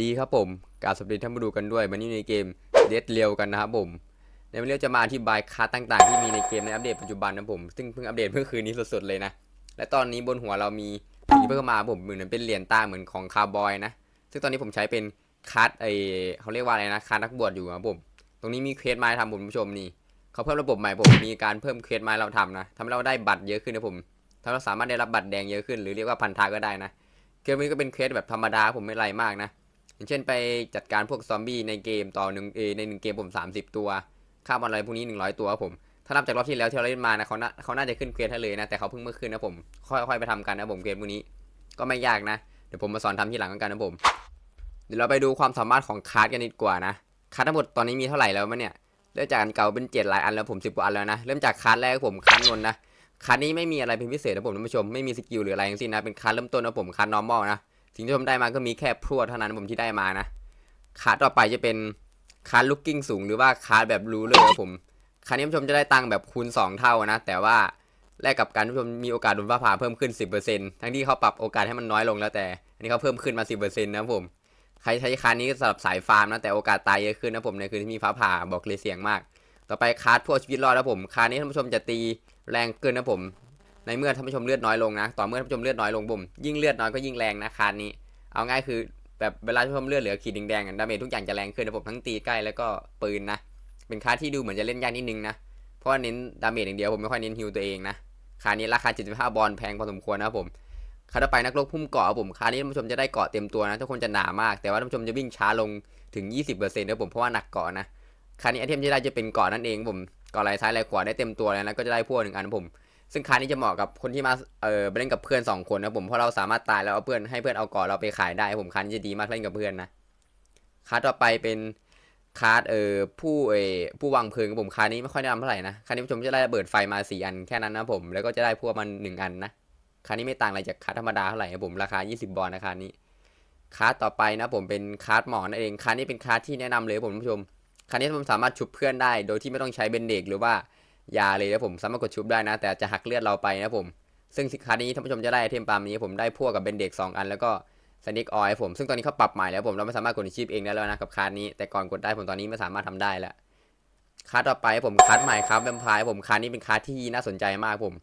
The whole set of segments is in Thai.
ดีครับผมกาบสวัสดีท่านผู้ดูกันด้วยวันนี้ในเกมเดดเรียวกันนะครับผม ในวันนี้จะมาอธิบายคัสต่างๆ ที่มีในเกมในอัปเดตปัจจุบันนะผม ซึ่งเพิ่งอัปเดตเมื่อคืนนี้สดๆเลยนะ และตอนนี้บนหัวเรามีที่เพิ่มมาผมเหมือนเป็นเหรียญตาเหมือนของคาร์บอยนะ ซึ่งตอนนี้ผมใช้เป็นคัสไอเขาเรียกว่าอะไรนะคัสนักบวชอยู่ครับผม ตรงนี้มีเควสไม้ทำผมผู้ชมนี่เขาเพิ่มระบบใหม่ผมมีการเพิ่มเควสไม้เราทำนะทำให้เราได้บัตรเยอะขึ้นนะผมทำให้เราสามารถได้รับบัตรแดงเยอะขึ้น หรือเรียกว่าพันธะก็ได้นะเควสนี้ก็เป็นเควสแบบธรรมดาผมไม่ไรมากนะ อย่างเช่นไปจัดการพวกซอมบี้ในเกมต่อหนึ่งเอในหนึ่งเกมผม 30 ตัวค่าบอลอะไรพวกนี้ 100 ตัวครับผมถ้านับจากรอบที่แล้วที่เราเล่นมานะเขาน่าเขาน่าจะขึ้นเควสให้เลยนะแต่เขาเพิ่งเมื่อคืนนะผม ค่อยๆไปทำกันนะผมเควสพวกนี้ก็ไม่ยากนะ เดี๋ยวผมมาสอนทำทีหลังกันนะผม เดี๋ยวเราไปดูความสามารถของคาร์ดกันดีกว่านะคาร์ดทั้งหมดตอนนี้มีเท่าไหร่แล้วมั้เนี่ยเริ่มจากอันเก่าเป็นเจ็ดหลายอันแล้วผมสิบกว่าอันแล้วนะเริ่มจากคาร์ดแรกผมคาร์ดนนนะคาร์ดนี้ไม่มีอะไรเป็นพิเศษนะผมท่านผู้ชมไม่มีสกิลหรืออะไรทั้งสิ้นนะเป็นคาร์ดเริ่มต้นนะผมคาร์ด normal นะ สิ่งที่ผมได้มาก็มีแค่พรวดเท่านั้นผมที่ได้มานะคาร์ดต่อไปจะเป็นคาร์ดลุกกิ้งสูงหรือว่าคาร์ดแบบรู้เลยครับผมคาร์ดนี้ผู้ชมจะได้ตังค์แบบคูณ 2 เท่านะ แต่ว่าแลกกับการผู้ชมมีโอกาสโดนฟ้าผ่าเพิ่มขึ้น 10%ทั้งที่เขาปรับโอกาสให้มันน้อยลงแล้วแต่ อันนี้เขาเพิ่มขึ้นมา 10%นะครับผม ใครใช้คาร์ดนี้ก็สำหรับสายฟาร์มนะแต่โอกาสตายเยอะขึ้นนะผมในคืนที่มีฟ้าผ่าบอกเลยเสี่ยงมาก ต่อไปคาร์ดพวกชีวิตรอดนะผมคาร์ดนี้ท่านผู้ชมจะตีแรงเกินนะผม ในเมื่อท่านผู้ชมเลือดน้อยลงนะ ต่อเมื่อท่านผู้ชมเลือดน้อยลงผมยิ่งเลือดน้อยก็ยิ่งแรงนะคาร์ดนี้ เอาง่ายคือแบบเวลาที่ผู้ชมเลือดเหลือขีดแดงๆดาเมจทุกอย่างจะแรงขึ้นนะผมทั้งตีใกล้แล้วก็ปืนนะ เป็นค่าที่ดูเหมือนจะเล่นยากนิดนึงนะ เพราะว่าเน้นดาเมจอย่างเดียวผมไม่ค่อยเน้นฮิวตัวเองนะคานี้ราคา 75 บอลแพงพอสมควรนะผมคาต่อไปนักรบพุ่มเกาะผมคานี้ท่านผู้ชมจะได้เกาะเต็มตัวนะทุกคนจะหนามาก แต่ว่าท่านผู้ชมจะวิ่งช้าลงถึง 20%นะผมเพราะว่าหนักเกาะนะคานี้ไอเทมที่ได้จะเป็นเกาะนั่นเองผมเกาะไหลซ้ายไหลขวาได้เต็มตัวเลยนะก็จะได้พวกหนึ่งอันผม ซึ่งคาร์ดนี้จะเหมาะกับคนที่มาเออไปเล่นกับเพื่อนสองคนนะผมเพราะเราสามารถตายแล้วเอาเพื่อนให้เพื่อนเอาก่อนเราไปขายได้ผมคาร์ดนี้จะดีมากเล่นกับเพื่อนนะคาร์ดต่อไปเป็นคาร์ดเออผู้เออผู้วางเพลิงผมคาร์ดนี้ไม่ค่อยแนะนำเท่าไหร่นะคาร์ดนี้ผู้ชมจะได้ระเบิดไฟมาสี่อันแค่นั้นนะผมแล้วก็จะได้พวกมันหนึ่งอันนะคาร์ดนี้ไม่ต่างอะไรจากคาร์ดธรรมดาเท่าไหร่นะผมราคา 20 บอลนะคาร์ดนี้คาร์ดต่อไปนะผมเป็นคาร์ดหมอนั่นเองคาร์ดนี้เป็นคาร์ดที่แนะนำเลยผมผู้ชมคาร์ดนี้ผมสามารถชุบเพื่อนได้ โดยที่ไม่ต้องใช้เบนเด็กหรือว่า ยาเลยนะผมสามารถกดชุบได้นะ แต่จะหักเลือดเราไปนะผม ซึ่งสินค้านี้ท่านผู้ชมจะได้ไอเทมปามนี้ผมได้พวกกับเบนเด็ก2อันแล้วก็สนิกออยผม ซึ่งตอนนี้เขาปรับใหม่แล้วผมเราไม่สามารถกดชีพเองได้แล้วนะกับคาร์ดนี้แต่ก่อนกดได้ผมตอนนี้ไม่สามารถทำได้แล้วคาร์ดต่อไปผมคาร์ดใหม่ครับแวมไพร์ผมคาร์ดนี้เป็นคาร์ดที่น่าสนใจมากผม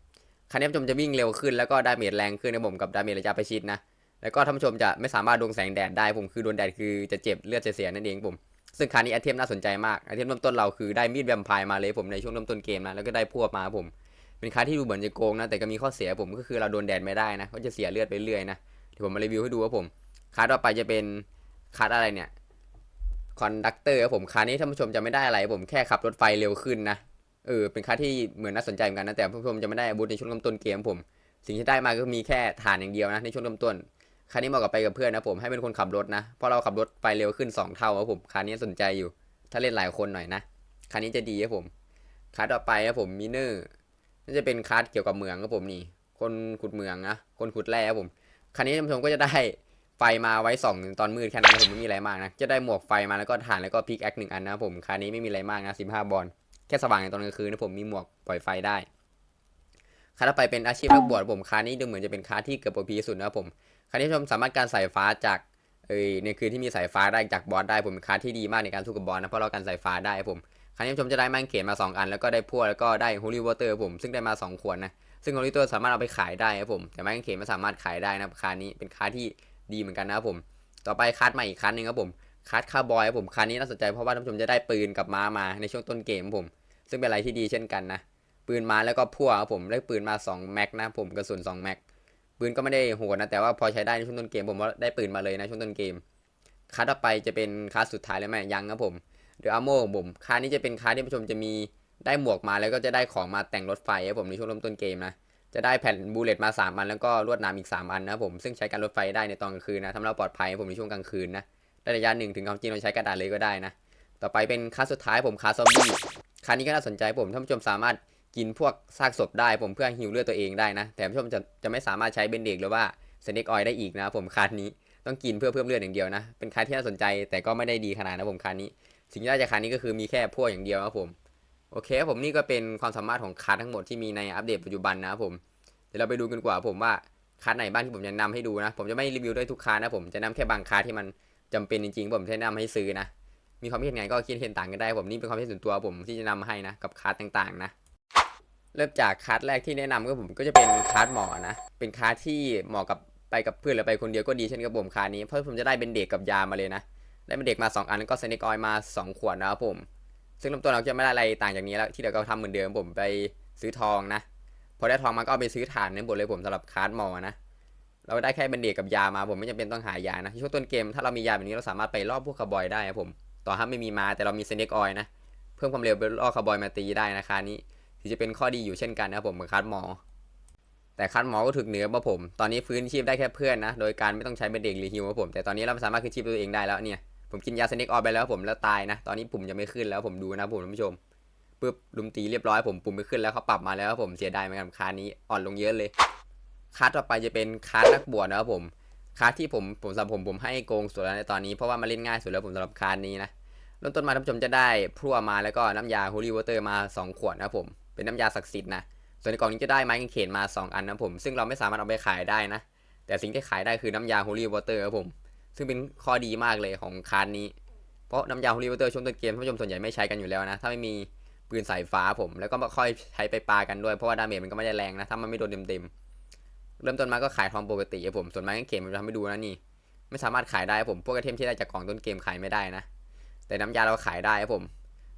คาร์ดนี้ท่านผู้ชมจะวิ่งเร็วขึ้นแล้วก็ดาเมจแรงขึ้นนะผมกับดาเมจระยะประชิดนะแล้วก็ท่านผู้ชมจะไม่สามารถโดนแสงแดดได้ผมคือโดนแดดคือจะเจ็บเลือดจะเสียนั่นเองผม ซึ่งคานี้ไอเทมน่าสนใจมากไอเทมเริ่มต้นเราคือได้มีดแวมไพร์มาเลยผมในช่วงเริ่มต้นเกมนะแล้วก็ได้พวกมาผม เป็นคาที่ดูเหมือนจะโกงนะแต่ก็มีข้อเสียผมก็คือเราโดนแดดไม่ได้นะก็จะเสียเลือดไปเรื่อยนะเดี๋ยวผมมารีวิวให้ดูว่าผมคาต่อไปจะเป็นคาอะไรเนี่ยคอนดักเตอร์ครับผมคานี้ท่านผู้ชมจะไม่ได้อะไรผมแค่ขับรถไฟเร็วขึ้นนะเออเป็นคาที่เหมือนน่าสนใจเหมือนกันนะแต่ท่านผู้ชมจะไม่ได้อาวุธในช่วงเริ่มต้นเกมผม สิ่งที่ได้มาก็มีแค่ฐานอย่างเดียวนะในช่วงเริ่มต้น คาร์ดนี้เหมาะกับไปกับเพื่อนนะผมให้เป็นคนขับรถนะเพราะเราขับรถไฟเร็วขึ้นสองเท่าครับผมคาร์ดนี้สนใจอยู่ ถ้าเล่นหลายคนหน่อยนะคาร์ดนี้จะดีครับผมคาร์ดต่อไปครับผมมิเนอร์น่าจะเป็นคาร์ดเกี่ยวกับเมืองครับผมนี่ คนขุดเมืองนะคนขุดแร่ครับผมคันนี้ท่านผู้ชมก็จะได้ไฟมาไว้ส่องตอนมืดแค่นั้นนะผมไม่มีอะไรมากนะ จะได้หมวกไฟมาแล้วก็ฐานแล้วก็พิกแอคหนึ่งอันนะครับผมคันนี้ไม่มีอะไรมากนะสิบห้าบอลแค่สว่างในตอนกลางคืนนะผมมีหมวกปล่อยไฟได้คันต่อไปเป็นอาชีพนักบวชผมคันนี้ดูเหมือนจะเป็นคันที่เกือบโอพีสุดนะผม คันนี้ชมสามารถการสายฟ้าจากเอยในคืนที่มีสายฟ้าได้จากบอสได้ผมเป็นคันที่ดีมากในการสู้กับบอสนะเพราะเราการสายฟ้าได้ครับผมครั้นี้ชมจะได้แมงเขนมา 2 อันแล้วก็ได้พวแล้วก็ได้ Holy Water ผมซึ่งได้มา 2 ขวดนะซึ่ง Holy Water สามารถเอาไปขายได้ครับผมแต่แมงเขนไม่สามารถขายได้นะคานี้เป็นคาที่ดีเหมือนกันนะครับผม ต่อไปคัสใหม่อีกคันหนึ่งครับผมคัสคาร์บอยครับผมคันนี้น่าสนใจเพราะว่าท่านผู้ชมจะได้ปืนกับม้ามาในช่วงต้นเกมผม ซึ่งเป็นอะไรที่ดีเช่นกันนะปืนมาแล้วก็พวครับผมได้ปืนมา2แม็กนะผมกระสุน2แม็ก ปืนก็ไม่ได้โหดนะ แต่ว่าพอใช้ได้ในช่วงต้นเกมผมว่าได้ปืนมาเลยนะช่วงต้นเกมคัสต่อไปจะเป็นคัสสุดท้ายแล้วไหมยังครับผมเดอะอาโมของผมคาร์นี้จะเป็นคาร์ที่ผู้ชมจะมีได้หมวกมาแล้วก็จะได้ของมาแต่งรถไฟครับผมในช่วงเริ่มต้นเกมนะจะได้แผ่นบูเลตมา3อันแล้วก็ลวดนามอีก 3 อันนะผมซึ่งใช้การรถไฟได้ในตอนกลางคืนนะทำให้เราปลอดภัยผมในช่วงกลางคืนนะได้ระยะหนึ่งถึงความจริงเราใช้กระดาษเลยก็ได้นะ ต่อไปเป็นคาร์สุดท้ายผมคาร์ซอมบี้คาร์นี้ก็น่าสนใจผมท่านผู้ชมสามารถ กินพวกซากศพได้ผมเพื่อฮิวเลือดตัวเองได้นะ แต่ผู้ชมจะจะไม่สามารถใช้เบนเด็กหรือว่าสเน็กออยได้อีกนะผมคาร์นี้ต้องกินเพื่อเพิ่มเลือดอย่างเดียวนะ เป็นคาร์ที่น่าสนใจแต่ก็ไม่ได้ดีขนาดนะผมคาร์นี้ สิ่งที่ได้จากคาร์นี้ก็คือมีแค่พวกอย่างเดียวครับผมโอเคผมนี่ก็เป็นความสามารถของคาร์ทั้งหมดที่มีในอัปเดตปัจจุบันนะครับผมเดี๋ยวเราไปดูกันกว่าผมว่าคาร์ไหนบ้างที่ผมจะนำให้ดูนะ ผมจะไม่รีวิวด้วยทุกคาร์นะผมจะนำแค่บางคาร์ที่มันจจำเป็นจริงๆ ผมแนะนำให้ซื้อนะ มีความคิดเห็นไงก็คิดเห็นต่างกันได้ ผมนี่เป็นความคิดส่วนตัวผมที่จะนำมาให้นะกับคาร์ดต่างๆนะ เริ่มจากคาร์ดแรกที่แนะนำก็ผมก็จะเป็นคาร์ดหมอนะ เป็นคาร์ดที่เหมาะกับไปกับเพื่อนหรือไปคนเดียวก็ดีเช่นกับผมคานี้ เพราะผมจะได้เป็นเด็กกับยามาเลยนะ ได้เป็นเด็กมา 2 อันแล้วก็เซนิกออยมา 2 ขวดนะครับผม ซึ่งลำตัวเราจะไม่ได้อะไรต่างจากนี้แล้วที่เดี๋ยวเราทำเหมือนเดิมผมไปซื้อทองนะ พอได้ทองมาก็เอาไปซื้อถ่านในบทเลยผมสำหรับคาร์ดหมอนะ เราได้แค่เป็นเด็กกับยามาผมไม่จำเป็นต้องหายานะช่วงต้นเกมถ้าเรามียาแบบนี้เราสามารถไปรอบพวกคาร์บอยได้ครับผม ต่อถ้าไม่มีมาแต่เรามีเซนิกออยนะ เพิ่มความเร็วไปล่อคาร์บอยมาตีได้นะคานี้ ถือจะเป็นข้อดีอยู่เช่นกันนะผมเหมือนคัดหมอ แต่คัดหมอก็ถึกเหนือป่ะผม ตอนนี้ฟื้นชีพได้แค่เพื่อนนะ โดยการไม่ต้องใช้เป็นเด็กหรือฮิวครับผม แต่ตอนนี้เราสามารถคืนชีพตัวเองได้แล้วเนี่ย ผมกินยาเซนิกออยไปแล้วผมแล้วตายนะ ตอนนี้ปุ่มจะไม่ขึ้นแล้วผมดูนะผมท่านผู้ชมปึ๊บลุมตีเรียบร้อยผมปุ่มไม่ขึ้นแล้วเขาปรับมาแล้วผมเสียดายเหมือนกันคานี้อ่อนลงเยอะเลยคาต่อไปจะเป็นคานักบวชนะครับผมคาที่ผมผมสำหรับผมผมให้โกงสุดแล้วในตอนนี้เพราะว่ามาเล่นง่ายสุดแล้วผมสำหรับคานี้นะเริ่มต้นมาท่านผู้ชมจะได้พลั่วมาแล้วก็น้ำยาฮูลี่วอเตอร์มา 2 ขวดนะครับผม เป็นน้ำยาศักดิ์สิทธิ์นะ ส่วนในกล่องนี้จะได้ไม้กางเขนมา 2 อันนะผม ซึ่งเราไม่สามารถเอาไปขายได้นะ แต่สิ่งที่ขายได้คือน้ำยาฮูลี่วอเตอร์ครับผม ซึ่งเป็นข้อดีมากเลยของคานนี้ เพราะน้ำยาฮูลี่วอเตอร์ช่วงต้นเกมท่านผู้ชมส่วนใหญ่ไม่ใช้กันอยู่แล้วนะ ถ้าไม่มีปืนสายฟ้าผม แล้วก็ไม่ค่อยใช้ไปปากันด้วย เพราะว่าดาเมจมันก็ไม่ได้แรงนะ ถ้ามันไม่โดนเต็มๆ เริ่มต้นมาก็ขายทองปกติครับผม ส่วนไม้กางเขนผมจะทำให้ดูนะนี่ ไม่สามารถขายได้ครับผม พวกไอเทมที่ได้จากกล่องต้นเกมขายไม่ได้นะ แต่น้ำยาเราขายได้ครับผม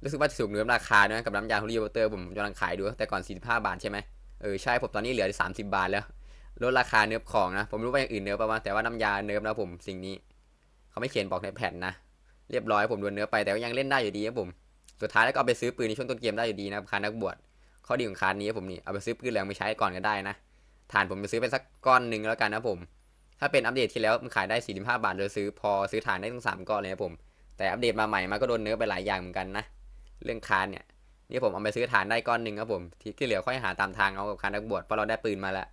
รู้สึกว่าจะสูงเนื้อราคาด้วยกับน้ำยาฮูลี่วอเตอร์ผมกำลังขายดูแต่ก่อน 45 บาทใช่ไหมเออใช่ผมตอนนี้เหลือ 30 บาทแล้วลดราคาเนื้อของนะ ผมรู้ว่าอย่างอื่นเนื้อประมาณแต่ว่าน้ำยาเนื้อนะผมสิ่งนี้ เขาไม่เขียนบอกในแผ่นนะ เรียบร้อยผมโดนเนื้อไปแต่ก็ยังเล่นได้อยู่ดีครับผมสุดท้ายแล้วก็เอาไปซื้อปืนในช่วงต้นเกมได้อยู่ดีนะคานักบวชข้อดีของคานนี้ผมนี่เอาไปซื้อปืนแรงไปใช้ก่อนก็ได้นะฐานผมไปซื้อเป็นสักก้อนหนึ่งแล้วกันนะผม ถ้าเป็นอัปเดตที่แล้วมันขายได้ 45 บาทเลยซื้อพอซื้อฐานได้ทั้งสามก้อนเลยนะผม แต่อัปเดตมาใหม่มาก็โดนเนื้อไปหลายอย่างเหมือนกันนะ เรื่องคานเนี่ยนี่ผมเอาไปซื้อฐานได้ก้อนหนึ่งครับผมที่ที่เหลือค่อยหาตามทางเอากับคานนักบวชเพราะเราได้ปืนมาแล้ว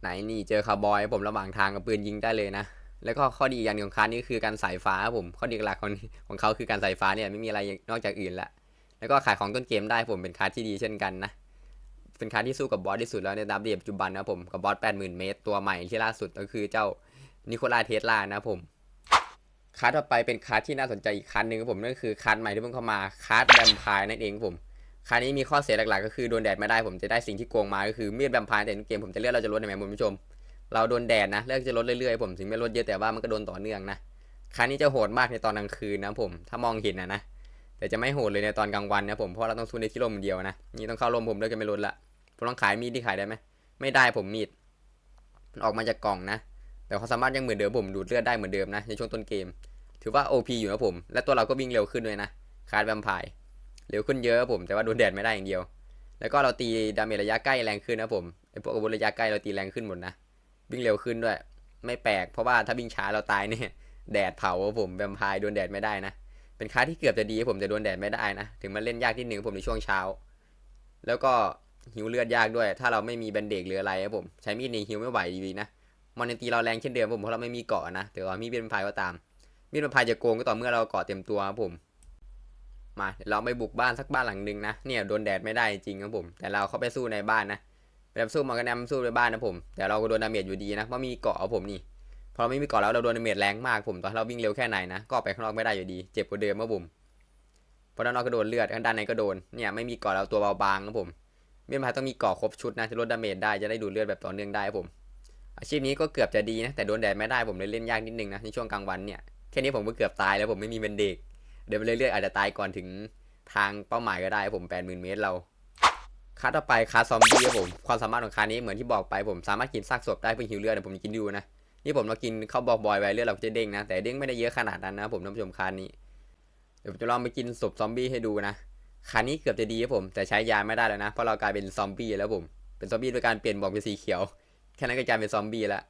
ไหนนี่เจอคาร์บอยผมระหว่างทางกับปืนยิงได้เลยนะ แล้วก็ข้อดีอีกอย่างหนึ่งของคานนี้คือการสายฟ้าครับผม ข้อดีหลักของของเขาคือการสายฟ้าเนี่ยไม่มีอะไรนอกจากอื่นละ แล้วก็ขายของต้นเกมได้ผมเป็นคาร์ที่ดีเช่นกันนะ เป็นคาร์ที่สู้กับบอสที่สุดแล้วในดับเบิลปัจจุบันนะครับผมกับบอส80,000เมตรตัวใหม่ที่ล่าสุดก็คือเจ้านิโคลาเทสลานะผม คาร์ดต่อไปเป็นคาร์ดที่น่าสนใจอีกคาร์ดหนึ่งครับผมนั่นคือคาร์ดใหม่ที่เพิ่งเข้ามาคาร์ดแวมไพร์นั่นเองผมคาร์ดนี้มีข้อเสียหลักๆ ก็คือโดนแดดไม่ได้ผมจะได้สิ่งที่โกงมาก็คือมีดแวมไพร์แต่ในเกมผมจะเลือดเราจะลดใช่ไหมคุณผู้ชม เราโดนแดดนะเลือดจะลดเรื่อยๆผมถึงไม่ลดเยอะแต่ว่ามันก็โดนต่อเนื่องนะคาร์ดนี้จะโหดมากในตอนกลางคืนนะผมถ้ามองเห็นนะนะแต่จะไม่โหดเลยในตอนกลางวันนะผมเพราะเราต้องสู้ในที่ร่มเดียวนะนี่ต้องเข้าร่มผมเลือดจะไม่ลดละผมต้องขายมีดที่ขายได้ไหมไม่ได้ผมมีดมันออกมาจากกล่องนะ แต่ความสามารถยังเหมือนเดิมผมดูดเลือดได้เหมือนเดิมนะในช่วงต้นเกม ถือว่า OP อยู่นะผม และตัวเราก็วิ่งเร็วขึ้นด้วยนะคาร์ดแวมไพร์เร็วขึ้นเยอะผมแต่ว่าโดนแดดไม่ได้อย่างเดียว แล้วก็เราตีดาเมจระยะใกล้แรงขึ้นนะผมไอพวกอาวุธระยะใกล้เราตีแรงขึ้นหมดนะวิ่งเร็วขึ้นด้วย ไม่แปลกเพราะว่าถ้าวิ่งช้าเราตายเนี่ยแดดเผาผมแวมไพร์โดนแดดไม่ได้นะเป็นคาร์ดที่เกือบจะดีผมแต่โดนแดดไม่ได้นะถึงมันเล่นยากที่หนึ่งผมในช่วงเช้า แล้วก็หิวเลือดยากด้วย ถ้าเราไม่มีแบนเดกหรืออะไรครับผม ใช้มีดในหิวไม่ไหวดีนะ มอนเนตีเราแรงเช่นเดิมผมเพราะเราไม่มีเกาะนะแต่ว่ามีดเป็นพายก็ตาม มีดมันพายจะโกงก็ต่อเมื่อเราเกาะเต็มตัวครับผม มาเดี๋ยวเราไปบุกบ้านสักบ้านหลังหนึ่งนะเนี่ยโดนแดดไม่ได้จริงครับผม แต่เราเข้าไปสู้ในบ้านนะไปสู้มันก็แนมสู้ในบ้านนะผม แต่เราก็โดนดาเมจอยู่ดีนะเพราะมีเกาะครับผมนี่พอเราไม่มีเกาะแล้วเราโดนดาเมจแรงมากผมตอนเราวิ่งเร็วแค่ไหนนะก็ออกไปข้างนอกไม่ได้อยู่ดีเจ็บกว่าเดิมครับผมเพราะด้านนอกก็โดนเลือดด้านในก็โดนเนี่ยไม่มีเกาะแล้วตัวเบาบางครับผมเมีดพายต้องมีเกาะครบชุดนะจะลดดาเมจได้จะได้ดูดเลือดแบบต่อเนื่องได้ครับผม อาชีพนี้ก็เกือบจะดีนะแต่โดนแดดไม่ได้ผมเลยเล่นยากนิดนึงนะในช่วงกลางวันเนี่ยแค่นี้ผมก็เกือบตายแล้วผมไม่มีเป็นเด็กเดินไปเรื่อยๆอาจจะตายก่อนถึงทางเป้าหมายก็ได้ผมแปดหมื่นเมตรเราคาต่อไปคาซอมบี้ครับผมความสามารถของคานี้เหมือนที่บอกไปผมสามารถกินซากศพได้เพื่อหิวเลือดผมกินดูนะนี่ผมเรากินข้าวบอกบอยไว้เลือดเราก็จะเด้งนะแต่เด้งไม่ได้เยอะขนาดนั้นนะผมท่านผู้ชมคานี้เดี๋ยวผมจะลองไปกินศพซอมบี้ให้ดูนะคานี้เกือบจะดีครับผมแต่ใช้ยาไม่ได้แล้วนะเพราะเรากลายเป็นซอมบี้แล้วผมเป็นซอมบี้โดยการเปลี่ยนบอกเป็นสีเขียว แค่นั้นก็กลายเป็นซอมบี้แล้ว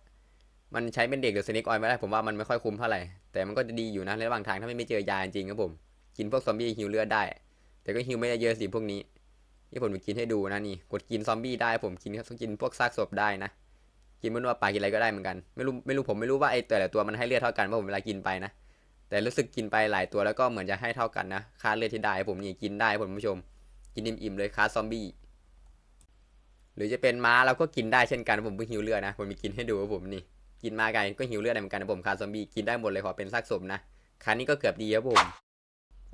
มันใช้เป็นเด็กหรือสเน็กออยไม่ได้ผมว่ามันไม่ค่อยคุ้มเท่าไหร่แต่มันก็จะดีอยู่นะในระหว่างทางถ้าไม่ไม่เจอยาจริงครับผม กินพวกซอมบี้ฮิวเลือดได้ แต่ก็ฮิวไม่ได้เยอะสิพวกนี้นี่ผมไปกินให้ดูนะนี่กดกินซอมบี้ได้ผมกินครับกินพวกซากศพได้นะกินมันว่าปลากินอะไรก็ได้เหมือนกันไม่รู้ไม่รู้ผมไม่รู้ว่าไอ้แต่ละตัวมันให้เลือดเท่ากันเพราะผมเวลากินไปนะแต่รู้สึกกินไปหลายตัวแล้วก็เหมือนจะให้เท่ากันนะค่าเลือดที่ได้ผมนี่กินได้ผมผู้ชม กินอิ่มๆเลยค่าซอมบี้ หรือจะเป็นม้าเราก็กินได้เช่นกันผมเพิ่งฮิวเลือดนะผมมีกินให้ดูว่าผมนี่กินมาไก่ก็หิวเลือดได้เหมือนกันนะผมคาซอมบี้กินได้หมดเลยขอเป็นซากศพนะครั้งนี้ก็เกือบดีครับผม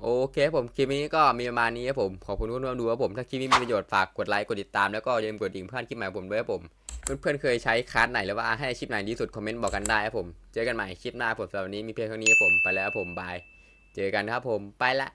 โอเคผมคลิปนี้ก็มีประมาณนี้ครับผมขอบคุณทุกคนที่ดูครับผมถ้าคลิปนี้มีประโยชน์ฝากกดไลค์กดติดตามแล้วก็อย่าลืมกดดิ่งเพื่อนคลิปใหม่ผมด้วยครับผมเพื่อนๆเคยใช้คาร์ดไหนหรือว่าให้ชีพไหนดีสุดคอมเมนต์บอกกันได้ครับผมเจอกันใหม่คลิปหน้าผมสำหรับวันนี้มีเพียงเท่านี้ครับผมไปแล้วครับผมบายเจอกันครับผมไปละ